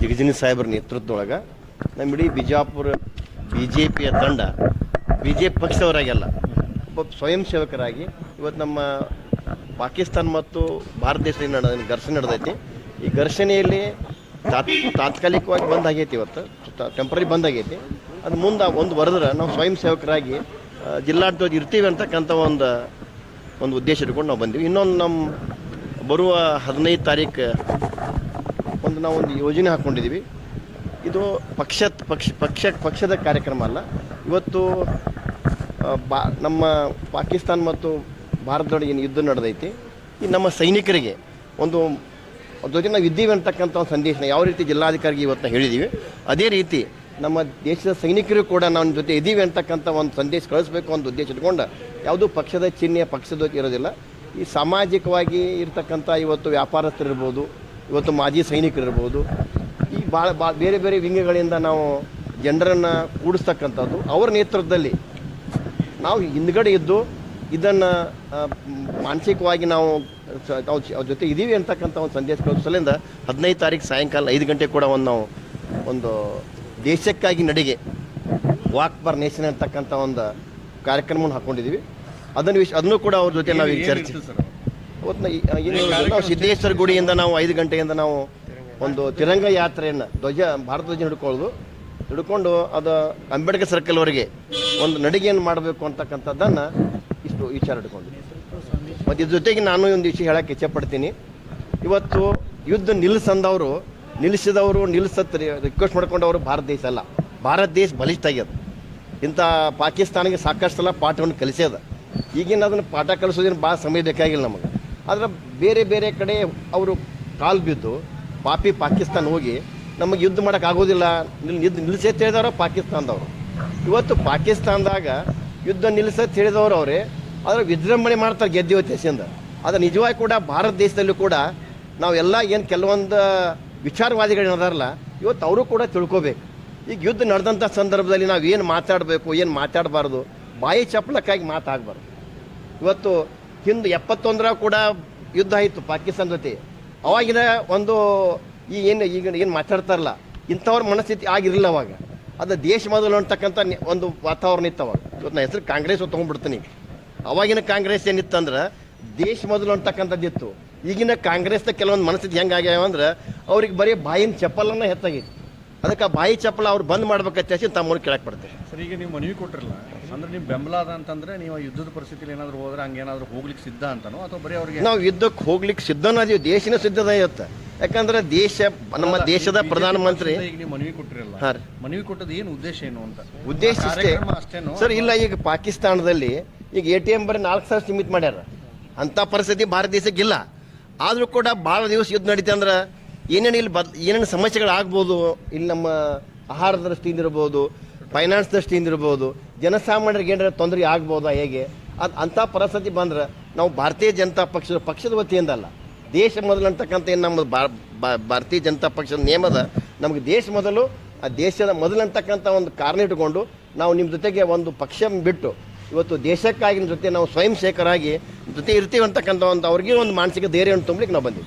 ಜಗಜಿನಿ ಸಾಹೇಬ್ರ ನೇತೃತ್ವದೊಳಗೆ ನಮ್ಮ ಇಡೀ ಬಿಜಾಪುರ ಬಿ ಜೆ ಪಿಯ ತಂಡ ಬಿ ಜೆ ಪಿ ಪಕ್ಷದವರಾಗೆಲ್ಲ ಒಬ್ಬ ಸ್ವಯಂ ಸೇವಕರಾಗಿ ಇವತ್ತು ನಮ್ಮ ಪಾಕಿಸ್ತಾನ ಮತ್ತು ಭಾರತ ದೇಶದಲ್ಲಿ ನಡೆದ ಘರ್ಷಣೆ ನಡೆದೈತಿ. ಈ ಘರ್ಷಣೆಯಲ್ಲಿ ತಾತ್, ತಾತ್ಕಾಲಿಕವಾಗಿ ಬಂದ್ ಆಗೈತಿ ಇವತ್ತು ಟೆಂಪ್ರರಿ ಬಂದ್ ಆಗೈತಿ ಅದು ಮುಂದೆ ಒಂದು ವರೆದ್ರೆ ನಾವು ಸ್ವಯಂ ಸೇವಕರಾಗಿ ಜಿಲ್ಲಾಡಳಿತ ಇರ್ತೀವಿ ಅಂತಕ್ಕಂಥ ಒಂದು ಒಂದು ಉದ್ದೇಶ ಇಟ್ಕೊಂಡು ನಾವು ಬಂದೀವಿ. ಇನ್ನೊಂದು ನಮ್ಮ ಬರುವ ಹದಿನೈದು ತಾರೀಕು ಒಂದು ನಾವು ಒಂದು ಯೋಜನೆ ಹಾಕ್ಕೊಂಡಿದ್ದೀವಿ ಇದು ಪಕ್ಷ ಪಕ್ಷ ಪಕ್ಷ, ಪಕ್ಷದ ಕಾರ್ಯಕ್ರಮ ಅಲ್ಲ. ಇವತ್ತು ಬಾ, ನಮ್ಮ ಪಾಕಿಸ್ತಾನ ಮತ್ತು ಭಾರತದೊಳಗೆ ಏನು ಯುದ್ಧ ನಡೆದೈತಿ, ಈ ನಮ್ಮ ಸೈನಿಕರಿಗೆ ಒಂದು ಜೊತೆ ನಾವು ಇದ್ದೀವಿ ಅಂತಕ್ಕಂಥ ಒಂದು ಸಂದೇಶನ ಯಾವ ರೀತಿ ಜಿಲ್ಲಾಧಿಕಾರಿಗೆ ಇವತ್ತು ಹೇಳಿದ್ದೀವಿ ಅದೇ ರೀತಿ ನಮ್ಮ ದೇಶದ ಸೈನಿಕರು ಕೂಡ ನಾವು ಜೊತೆ ಇದ್ದೀವಿ ಅಂತಕ್ಕಂಥ ಒಂದು ಸಂದೇಶ ಕಳಿಸ್ಬೇಕು ಅಂತ ಉದ್ದೇಶ ಇಟ್ಕೊಂಡು ಯಾವುದೂ ಪಕ್ಷದ ಚಿಹ್ನೆ, ಪಕ್ಷದ ಇರೋದಿಲ್ಲ. ಈ ಸಾಮಾಜಿಕವಾಗಿ ಇರ್ತಕ್ಕಂಥ ಇವತ್ತು ವ್ಯಾಪಾರಸ್ಥರಿರ್ಬೋದು ಇವತ್ತು ಮಾಜಿ ಸೈನಿಕರಿರ್ಬೋದು. ಈ ಭಾಳ ಬಾ ಬೇರೆ ಬೇರೆ ವಿಂಗಗಳಿಂದ ನಾವು ಜನರನ್ನು ಕೂಡಿಸ್ತಕ್ಕಂಥದ್ದು ಅವರ ನೇತೃತ್ವದಲ್ಲಿ. ನಾವು ಹಿಂದ್ಗಡೆ ಇದ್ದು ಇದನ್ನು ಮಾನಸಿಕವಾಗಿ ನಾವು ಅವ್ರ ಜೊತೆ ಇದ್ದೀವಿ ಅಂತಕ್ಕಂಥ ಒಂದು ಸಂದೇಶ ಕಳಿಸಲಿಂದ ಹದಿನೈದು ತಾರೀಕು ಸಾಯಂಕಾಲ ಐದು ಗಂಟೆ ಕೂಡ ಒಂದು ನಾವು ಒಂದು ದೇಶಕ್ಕಾಗಿ ನಡಿಗೆ ವಾಕ್ ಫಾರ್ ನೇಷನ್ ಅಂತಕ್ಕಂಥ ಒಂದು ಕಾರ್ಯಕ್ರಮವನ್ನು ಹಾಕ್ಕೊಂಡಿದ್ದೀವಿ ಅದನ್ನು ವಿಷ ಅದನ್ನು ಕೂಡ ಅವ್ರ ಜೊತೆ ನಾವು ಈಗ ಚರ್ಚೆ ನಾವು ಸಿದ್ದೇಶ್ವರ ಗುಡಿಯಿಂದ ನಾವು ಐದು ಗಂಟೆಯಿಂದ ನಾವು ಒಂದು ತಿರಂಗ ಯಾತ್ರೆಯನ್ನು ಧ್ವಜ, ಭಾರತ ಧ್ವಜ ಹಿಡ್ಕೊಳ್ಳೋದು. ಹಿಡ್ಕೊಂಡು ಅದು ಅಂಬೇಡ್ಕರ್ ಸರ್ಕಲ್ವರೆಗೆ ಒಂದು ನಡಿಗೆಯನ್ನು ಮಾಡಬೇಕು ಅಂತಕ್ಕಂಥದ್ದನ್ನು ಇಷ್ಟು ವಿಚಾರ ಹಿಡ್ಕೊಂಡು ಮತ್ತು ಇದ್ರ ಜೊತೆಗೆ ನಾನು ಒಂದು ವಿಷಯ ಹೇಳಕ್ಕೆ ಇಚ್ಛೆಪಡ್ತೀನಿ. ಇವತ್ತು ಯುದ್ಧ ನಿಲ್ಲಿಸಂದವರು ನಿಲ್ಲಿಸಿದವರು ನಿಲ್ಲಿಸತ್ ರಿಕ್ವೆಸ್ಟ್ ಮಾಡ್ಕೊಂಡವರು ಭಾರತ ದೇಶ ಅಲ್ಲ. ಭಾರತ ದೇಶ ಬಲಿಷ್ಠ ಆಗ್ಯದ ಇಂಥ ಪಾಕಿಸ್ತಾನಿಗೆ ಸಾಕಷ್ಟು ಸಲ ಪಾಠವನ್ನು ಕಲಿಸ್ಯದ ಈಗಿನ ಅದನ್ನು ಪಾಠ ಕಲಿಸೋದೇನು ಭಾಳ ಸಮಯ ಬೇಕಾಗಿಲ್ಲ ನಮಗೆ. ಆದರೆ ಬೇರೆ ಬೇರೆ ಕಡೆ ಅವರು ಕಾಲು ಬಿದ್ದು, ಪಾಪಿ ಪಾಕಿಸ್ತಾನ ಹೋಗಿ, ನಮಗೆ ಯುದ್ಧ ಮಾಡೋಕ್ಕಾಗೋದಿಲ್ಲ ಯುದ್ಧ ನಿಲ್ಲಿಸೇ ಹೇಳಿದವರು ಪಾಕಿಸ್ತಾನದವರು. ಇವತ್ತು ಪಾಕಿಸ್ತಾನದಾಗ ಯುದ್ಧ ನಿಲ್ಲಿಸತ್ ಹೇಳಿದವರು ಅವರೇ, ಆದರೆ ವಿಜೃಂಭಣೆ ಮಾಡ್ತಾರೆ ಗೆದ್ದಿವ ದೇಶದಿಂದ ಅದು ನಿಜವಾಗಿ ಕೂಡ ಭಾರತ ದೇಶದಲ್ಲೂ ಕೂಡ ನಾವೆಲ್ಲ ಏನು ಕೆಲವೊಂದು ವಿಚಾರವಾದಿಗಳು ಅದಾರಲ್ಲ ಇವತ್ತು ಅವರು ಕೂಡ ತಿಳ್ಕೋಬೇಕು. ಈಗ ಯುದ್ಧ ನಡೆದಂಥ ಸಂದರ್ಭದಲ್ಲಿ ನಾವು ಏನು ಮಾತಾಡಬೇಕು, ಏನು ಮಾತಾಡಬಾರ್ದು, ಬಾಯಿ ಚಪ್ಪಲಕ್ಕಾಗಿ ಮಾತಾಡಬಾರ್ದು. ಇವತ್ತು ಹಿಂದೆ ಎಪ್ಪತ್ತೊಂದರ ಕೂಡ ಯುದ್ಧ ಆಯಿತು ಪಾಕಿಸ್ತಾನ ಜೊತೆ. ಅವಾಗಿನ ಒಂದು ಈ ಏನು ಈಗ ಏನು ಮಾತಾಡ್ತಾರಲ್ಲ, ಇಂಥವ್ರ ಮನಸ್ಥಿತಿ ಆಗಿರಲಿಲ್ಲ ಅವಾಗ. ಅದು ದೇಶ ಮೊದಲು ಅಂತಕ್ಕಂಥ ಒಂದು ವಾತಾವರಣ ಇತ್ತು ಅವಾಗ. ಇವತ್ತು ನಾ ಹೆಸರು ಕಾಂಗ್ರೆಸ್ ತೊಗೊಂಡ್ಬಿಡ್ತೀನಿ ಅವಾಗಿನ ಕಾಂಗ್ರೆಸ್ ಏನಿತ್ತಂದ್ರೆ, ದೇಶ ಮೊದಲು ಅಂತಕ್ಕಂಥದ್ದಿತ್ತು ಈಗಿನ ಕಾಂಗ್ರೆಸ್ನ ಕೆಲವೊಂದು ಮನಸ್ಥಿತಿ ಹೆಂಗಾಗ್ಯಾವ ಅಂದ್ರೆ, ಅವ್ರಿಗೆ ಬರೀ ಬಾಯಿನ ಚಪ್ಪಲನ್ನ ಹೆಚ್ಚಾಗೈತಿ ಅದಕ್ಕೆ ಆ ಬಾಯಿ ಚಪ್ಪಲ ಅವ್ರು ಬಂದ್ ಮಾಡ್ಬೇಕಂತ ಹೇಳಿ ತಮ್ಮನ ಕೇಳಕ್ಕೆ ಬರ್ತೇವೆ. ಸರ್ ಈಗ ನೀವು ಮನವಿ ಕೊಟ್ಟಿರಲ್ಲ ಅಂದ್ರೆ ನೀವು ಬೆಂಬಲ ಅದ ಅಂತಂದ್ರೆ ನೀವು ಯುದ್ಧದ ಪರಿಸ್ಥಿತಿಯಲ್ಲಿ ಏನಾದ್ರು ಹೋದ್ರೆ ಹಂಗೇನಾದ್ರು ಹೋಗ್ಲಿಕ್ಕೆ ಸಿದ್ಧ ಅಂತನೋ ಅಥವಾ ಬರೀ ಅವ್ರಿಗೆ ನಾವು ಯುದ್ಧಕ್ಕೆ ಹೋಗ್ಲಿಕ್ಕೆ ಸಿದ್ಧನಾದೀವಿ ದೇಶನ ಸಿದ್ಧದ ಇರುತ್ತೆ. ಯಾಕಂದ್ರೆ ದೇಶ ನಮ್ಮ ದೇಶದ ಪ್ರಧಾನಮಂತ್ರಿ ಈಗ ನೀವು ಮನವಿ ಕೊಟ್ಟಿರಲ್ಲ ಹಾಂ ರೀ. ಮನವಿ ಕೊಟ್ಟದ ಏನು ಉದ್ದೇಶ ಏನು ಅಂತ? ಉದ್ದೇಶ ಇಷ್ಟೇ. ಕಾರ್ಯಕ್ರಮ ಅಷ್ಟೇನೋ? ಸರ್ ಇಲ್ಲ ಈಗ ಪಾಕಿಸ್ತಾನದಲ್ಲಿ ಈಗ ಎ ಟಿ ಎಂ ಬರೀ ನಾಲ್ಕು ಸಾವಿರ ಸೀಮಿತ ಮಾಡ್ಯಾರ. ಅಂಥ ಪರಿಸ್ಥಿತಿ ಭಾರತ ದೇಶಕ್ಕೆ ಇಲ್ಲ ಆದರೂ ಕೂಡ ಭಾಳ ದಿವಸ ಯುದ್ಧ ನಡೀತೆ ಅಂದ್ರೆ ಏನೇನು ಇಲ್ಲಿ ಬದ್ ಏನೇನು ಸಮಸ್ಯೆಗಳು ಆಗ್ಬೋದು ಇಲ್ಲಿ ನಮ್ಮ ಆಹಾರದ ದೃಷ್ಟಿಯಿಂದ ಇರ್ಬೋದು ಫೈನಾನ್ಸ್ ದೃಷ್ಟಿಯಿಂದ ಇರ್ಬೋದು, ಜನಸಾಮಾನ್ಯರಿಗೆ ಏನಾರ ತೊಂದರೆ ಆಗ್ಬೋದಾ ಹೇಗೆ? ಅದು ಅಂಥ ಪರಿಸ್ಥಿತಿ ಬಂದ್ರೆ ನಾವು ಭಾರತೀಯ ಜನತಾ ಪಕ್ಷದ ಪಕ್ಷದ ವತಿಯಿಂದ ಅಲ್ಲ, ದೇಶ ಮೊದಲು ಅಂತಕ್ಕಂಥ ಏನು ನಮ್ಮ ಭಾರತೀಯ ಜನತಾ ಪಕ್ಷದ ನಿಯಮದ, ನಮಗೆ ದೇಶ ಮೊದಲು, ಆ ದೇಶದ ಮೊದಲು ಅಂತಕ್ಕಂಥ ಒಂದು ಕಾರಣ ಇಟ್ಟುಕೊಂಡು ನಾವು ನಿಮ್ಮ ಜೊತೆಗೆ ಒಂದು ಪಕ್ಷ ಬಿಟ್ಟು, ಇವತ್ತು ದೇಶಕ್ಕಾಗಿ ಜೊತೆ ನಾವು ಸ್ವಯಂ ಸೇವಕರಾಗಿ ಜೊತೆ ಇರ್ತೀವಿ ಅಂತಕ್ಕಂಥ ಒಂದು ಅವ್ರಿಗೆ ಒಂದು ಮಾನಸಿಕ ಧೈರ್ಯವನ್ನು ತುಂಬಲಿಕ್ಕೆ ನಾವು ಬಂದಿವಿ.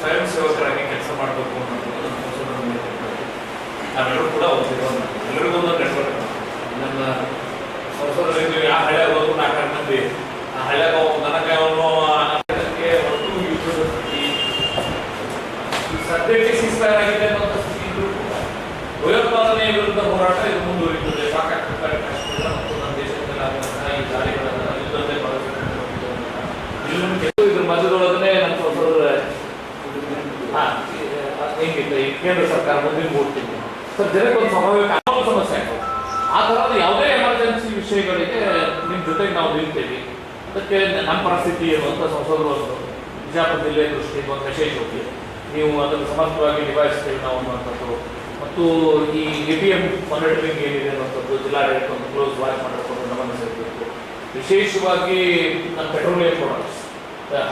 ಸ್ವಯಂ ಸೇವಕರಾಗಿ ಕೆಲಸ ಮಾಡಬೇಕು ಅನ್ನೋದು ನಮ್ಮ ಸಂಶೋಧನೆ ನೇತೃತ್ವದಲ್ಲಿ. ನಾವೆಲ್ಲರೂ ಕೂಡ ಒಪ್ಪಿಕೊಂಡು ಎಲ್ಲರಿಗೂ ಒಂದು ನೆಟ್ವರ್ಕ್ ನಮ್ಮ ಸಂಶೋಧನೆಗೆ ಯಾವ ಹಳ್ಳಿಯಾಗ ಹೋದ್ರು ನಾಲ್ಕು ಮಂದಿ ಆ ಹಳ್ಳಿಯಾಗ ನನಗೆ ಅವನು ಅದಕ್ಕೆ ಒಟ್ಟು ಯುದ್ಧದ ಸ್ಥಿತಿ ಈ ಸದ್ಯಕ್ಕೆ ಸಿಸ್ಟರ್ ಆಗಿದೆ ಅನ್ನೋ ಸ್ಥಿತಿ ಇದ್ರೂ ಕೂಡ ಭಯೋತ್ಪಾದನೆಯ ವಿರುದ್ಧ ಹೋರಾಟ ಇದು ಮುಂದುವರಿಯುತ್ತದೆ ಸಾಕಷ್ಟು ಕಷ್ಟಗಳು ಮತ್ತು ನಮ್ಮ ದೇಶದ ಮೇಲೆ ಆದಂತಹ ಈ ದಾಳಿಗಳನ್ನು ಯುದ್ಧತೆ ಬಳಸಿಕೊಂಡು ಇದ್ರ ಮಧ್ಯದೊಳಗನೆ ನಮ್ಮ ಸಂಸದರ ಹಾ, ಹೆಂಗಿತ್ತು ಈ ಕೇಂದ್ರ ಸರ್ಕಾರ ಮುಂದಿನ ಮೂಡ್ತೀನಿ ಸರ್, ಜನಕ್ಕೆ ಒಂದು ಸಮಾವೇಶ ಸಮಸ್ಯೆ ಆಗ್ತದೆ ಆ ಥರದ ಯಾವುದೇ ಎಮರ್ಜೆನ್ಸಿ ವಿಷಯಗಳಿಗೆ ನಿಮ್ಮ ಜೊತೆಗೆ ನಾವು ನಿಲ್ತೇವೆ ಅದಕ್ಕೆ ನಮ್ಮ ಪರಿಸ್ಥಿತಿ ಏನು ಅಂತ ಸಂಸದರು ಒಂದು ಬಿಜಾಪುರ ಜಿಲ್ಲೆ ದೃಷ್ಟಿಯಿಂದ ಒಂದು ಮೆಸೇಜ್ ಹೋಗಿ ನೀವು ಅದನ್ನು ಸಮರ್ಥವಾಗಿ ನಿಭಾಯಿಸ್ತೇವೆ ನಾವು ಅನ್ನುವಂಥದ್ದು. ಮತ್ತು ಈ ಎ ಟಿ ಎಂ ಮಾನಿಟರಿಂಗ್ ಏನಿದೆ ಅನ್ನುವಂಥದ್ದು, ಜಿಲ್ಲಾಡಳಿತ ಒಂದು ಕ್ಲೋಸ್ ವಾಚ್ ಮಾಡಿಕೊಂಡು ಗಮನ ಸೇರಬೇಕು ವಿಶೇಷವಾಗಿ ನಮ್ಮ ಪೆಟ್ರೋಲಿಯಂ ಪ್ರಾಡಕ್ಟ್ಸ್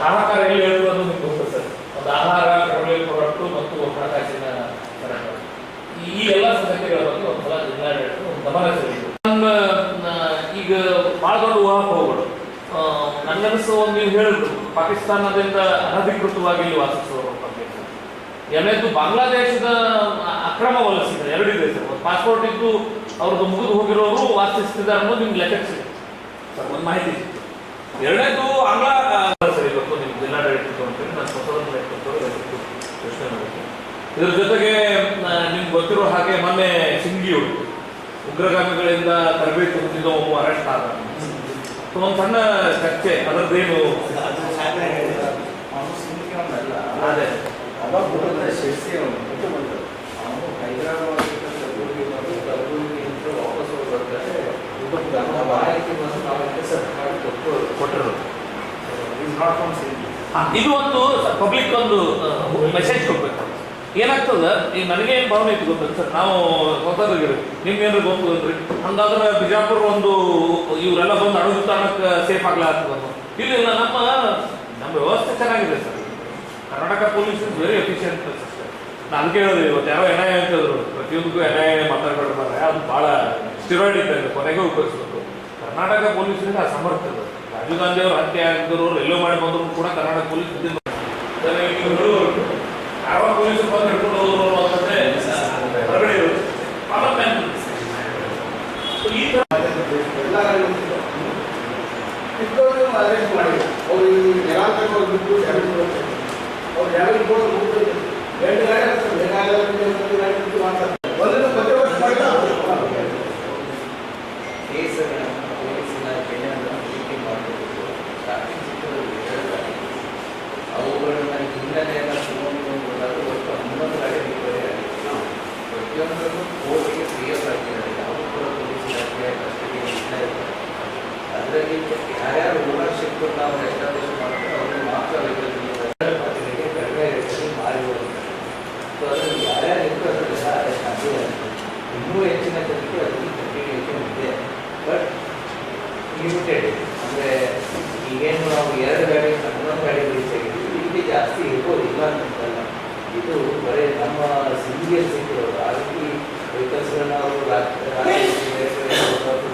ಹಾಹಾಕಾರ ಎಲ್ಲಿ ಹೇಳುವುದು ನಿಮ್ಗೆ ಗೊತ್ತು ಸರ್. ಒಂದು ಆಹಾರ ಪೆಟ್ರೋಲಿಯಂ ಪ್ರಾಡಕ್ಟು ಮತ್ತು ಹಣಕಾಸಿನ ಈ ಎಲ್ಲ ಸಂಗತಿಗಳ ಬಗ್ಗೆ ಗಮನ ಸೆಳೆಯಿತು ನಮ್ಮ ಈಗ ಭಾಳ ದೊಡ್ಡ ಊಹಾಪೋಹಗಳು. ಆ, ನನಗನ್ನಿಸೋ ನೀವು ಹೇಳಿದ್ರು ಪಾಕಿಸ್ತಾನದಿಂದ ಅನಧಿಕೃತವಾಗಿ ವಾಸಿಸುವವರ ಬಗ್ಗೆ ಎರಡನೇದು ಬಾಂಗ್ಲಾದೇಶದ ಅಕ್ರಮ ವಲಸಿದ್ರು ಎರಡಿದೆ ಒಂದು ಪಾಸ್ಪೋರ್ಟ್ ಇದ್ದು ಅವ್ರದ್ದು ಮುಗಿದು ಹೋಗಿರೋರು ವಾಸಿಸ್ತಿದ್ದಾರೆ ಅನ್ನೋದು ನಿಮ್ಗೆ ಲೆಕ್ಕಕ್ಕೆ ಸಿಗುತ್ತೆ. ಸರ್ ಒಂದು ಮಾಹಿತಿ ಸಿಕ್ತು. ಎರಡನೇದು ಆಂಗ್ಲ ಸರ್ ಇವತ್ತು ನಿಮ್ಗೆ ಜಿಲ್ಲಾಡಳಿತ ಅಂತೇಳಿ ನಾನು ಸ್ವತಂತ್ರ ಯೋಚನೆ ಇದ್ರ ಜೊತೆಗೆ ಗೊತ್ತಿರೋ ಹಾಗೆ ಮೊನ್ನೆ ಸಿಂಗಿಯೋ ಉಗ್ರಗಾಮಿಗಳಿಂದ ತರಬೇತಿ ಹೊಂದಿದ ಒಬ್ಬ ಅರೆಸ್ಟ್ ಆದ. ಒಂದು ಸಣ್ಣ ಚರ್ಚೆ ಅದರದ್ದೇನು ಅದೇ ಇದು ಒಂದು ಪಬ್ಲಿಕ್ ಒಂದು ಮೆಸೇಜ್ ಕೊಡ್ಬೇಕು. ಏನಾಗ್ತದ ಈಗ ನನಗೆ ಏನು ಭಾವನೆ ಇತ್ತು ಗೊತ್ತ? ಸರ್, ನಾವು ಸ್ವತಂತ್ರಗಿರಿ ನಿಮ್ಗೇನು ಗೊತ್ತದ್ರಿ ಹಂಗಾದ್ರೆ ಬಿಜಾಪುರ ಒಂದು ಇವರೆಲ್ಲ ಬಂದು ಅಡುಗೆ ತಾಣಕ್ಕೆ ಸೇಫ್ ಆಗ್ಲಾಗ್ತದ ಇಲ್ಲಿ ನಮ್ಮ ನಮ್ಮ ವ್ಯವಸ್ಥೆ ಚೆನ್ನಾಗಿದೆ, sir. Karnataka police is very efficient sir. ನಾನು ಕೇಳಿದ್ರು ಇವತ್ತು, ಯಾರೋ ಎನ್ ಐ ಅಂತಿದ್ರು. ಪ್ರತಿಯೊಂದಕ್ಕೂ ಐ ಮಾತಾಡ್ಕೊಳ್ತಾರೆ ಅದು ಭಾಳ ಸ್ಟಿರಾಯ್ಡ್ ಇದ್ದಂಗೆ ಕೊನೆಗೆ ಉಪಯೋಗಿಸ್ಬೇಕು. ಕರ್ನಾಟಕ ಅಸಮರ್ಥ ಇದೆ ರಾಜೀವ್ ಗಾಂಧಿ ಅವರು ಹತ್ಯೆ ಆಗಿದ್ರು ಎಲ್ಲೋ ಮಾಡಿ ಬಂದ್ರು ಕೂಡ ಕರ್ನಾಟಕ ಪೊಲೀಸ್ ಇದ್ದಿಲ್ಲ. ಸರ್, ಈಗ ಇವ್ರು ಯಾವ ಪೊಲೀಸರು ಬಂದು ಹಿಡ್ಕೊಂಡು ಸೊ ಈ ಮಾಡಿ ಅವ್ರು ನಿರಾಂತರ ಬಿಟ್ಟು ಜಾಮೀನು ಕೊಡ್ತಾರೆ ಅವ್ರು ಜಾಮೀನು ಕೊಡೋದು ಎರಡು ಗಾಡಿ ಆಗ್ತದೆ ಬೇಕಾದ್ರೆ ಒಂದು ಪ್ರತಿಯೊಂದನ್ನು ಕೋರ್ಟ್ಗೆ ಕೂಡ ಅದರಲ್ಲಿ ಯಾರ್ಯಾರು ಓನರ್ಶಿಪ್ ನಾವು ಎಸ್ಟಾಬ್ಲಿಷ್ ಮಾಡ್ತೀವಿ ಅವ್ರಿಗೆ ಮಾತ್ರ ಕಡಿಮೆ ರೇಟಲ್ಲಿ ಮಾರಿ ಹೋಗುತ್ತೆ. ಸೊ ಯಾರ್ಯಾರು ಅರೆಸ್ಟ್ ಆಗಿದೆ ಇನ್ನೂ ಹೆಚ್ಚಿನ ತನಿಖೆ ಅದರಲ್ಲಿ ಕಂಟಿನ್ಯೂಷನ್ ಇದೆ. ಬಟ್ ಲಿಮಿಟೆಡ್ ಅಂದರೆ, ಈಗೇನು ನಾವು ಎರಡು ಗಾಡಿ ಹನ್ನೊಂದು ಇಲ್ಲಿ ಜಾಸ್ತಿ ಇರ್ಬೋದು ಇಲ್ಲ ಅಂತಲ್ಲ. ಇದು ಬರೀ ನಮ್ಮ ಸಿಂಗಿಯಲ್ಲಿ ಸಿಕ್ಕಿರೋದು ವೆಹಿಕಲ್ಸ್ಗಳನ್ನ ಅವರು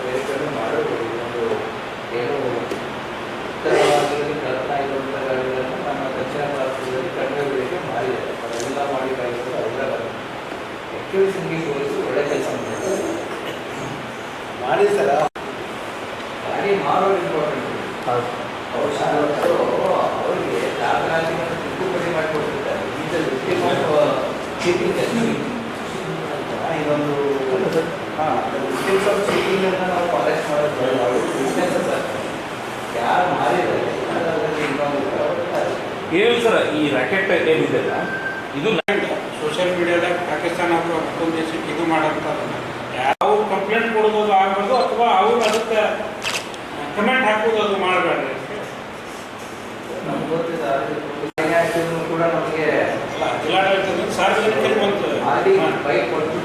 ಬೇರೆ ಕಡೆ ಮಾಡೋದು ಒಂದು ಏನು ಇರುವಂಥ ಗಾಡಿಗಳನ್ನು ನಮ್ಮ ದಕ್ಷಿಣ ಭಾರತದಲ್ಲಿ ಕಡಿಮೆ ಬೆಲೆಗೆ ಮಾರಿದ್ದಾರೆ ಅದೆಲ್ಲ ಮಾಡಿ ಗಾಡಿಗಳು ಅವೆಲ್ಲ ಆ್ಯಕ್ಚುಲಿ ಸಿಂಗಿ ಒಳ್ಳೆ ಕೆಲಸ ಮಾಡಿದ್ದಾರೆ. ಮಾಡಿ ಸರ ಗಾಡಿ ಮಾರೋರು ಇಂಪಾರ್ಟೆಂಟ್ ಅವ್ರು ಶಾಲೆಯವರು ಅವರಿಗೆ ದಾಖಲಾತಿಗಳನ್ನು ತಿದ್ದುಪಡಿ ಮಾಡಿಕೊಟ್ಟಿರ್ತಾರೆ ಈಗ ಮಾಡುವ ಆಫ್ ಚೀಟಿಂಗ್ ಇದೊಂದು ಹಾಂ ಆಫ್ ಅಂತ ನಾವು ಅರೆಸ್ಟ್ ಮಾಡೋದು ಬಿಸ್ನೆಸ್ ಸರ್ ಯಾರು ಮಾರಿದ್ದಾರೆ ಏನು ಸರ್ ಈ ರಾಕೆಟ್ ಏನಿದೆ ಇದು ಸೋಷಿಯಲ್ ಮೀಡಿಯಾದಾಗ ಪಾಕಿಸ್ತಾನ ಅಥವಾ ಮತ್ತೊಂದು ದೇಶಕ್ಕೆ ಇದು ಮಾಡೋಂಥದ್ದನ್ನ ಯಾವ ಕಂಪ್ಲೇಂಟ್ ಕೊಡೋದು ಆಗ್ಬಾರ್ದು ಅಥವಾ ಅವ್ರು ಅದಕ್ಕೆ ಕಮೆಂಟ್ ಹಾಕೋದು ಅದು ಮಾಡಬೇಡ್ರಿ. ನಮ್ಗೆ ಗೊತ್ತಿದೆ ಆರೋಗ್ಯ ಕೂಡ ನಮಗೆ ಜಿಲ್ಲಾಡಳಿತದಿಂದ ಸಾರ್ವಜನಿಕರಿಗೆ ಒಂದು ಬೈಕ್ ಕೊಟ್ಬಿಟ್ಟಿದ್ದೀವಿ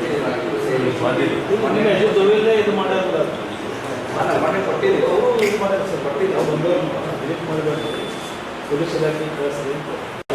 ಪೊಲೀಸ್ ಇಲಾಖೆ ಕಳಿಸಿ